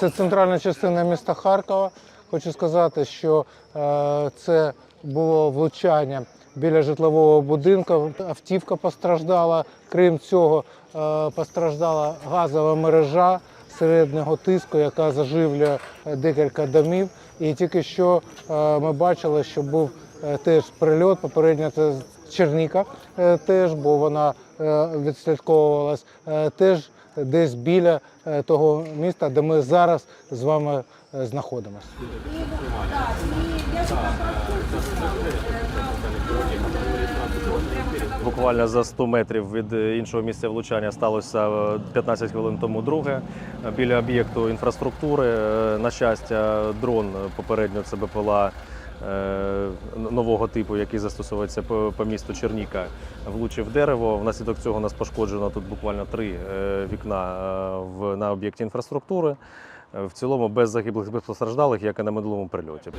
Це центральна частина міста Харкова. Хочу сказати, що е, це було влучання біля житлового будинку. Автівка постраждала. Крім цього, е, постраждала газова мережа середнього тиску, яка заживлює е, декілька домів. І тільки що ми бачили, що був теж прильот. Попередньо це Черніка е, теж, бо вона е, відслідковувалась е, теж десь біля того міста, де ми зараз з вами знаходимося. Буквально за 100 метрів від іншого місця влучання сталося е, 15 хвилин тому друге. Біля об'єкту інфраструктури, на щастя, дрон попередньо це БПЛА нового типу, який застосовується по, місту Черніка, влучив дерево. Внаслідок цього у нас пошкоджено тут буквально три е, вікна е, на об'єкті інфраструктури. Е, В цілому без загиблих без постраждалих, як і на минулому прильоті.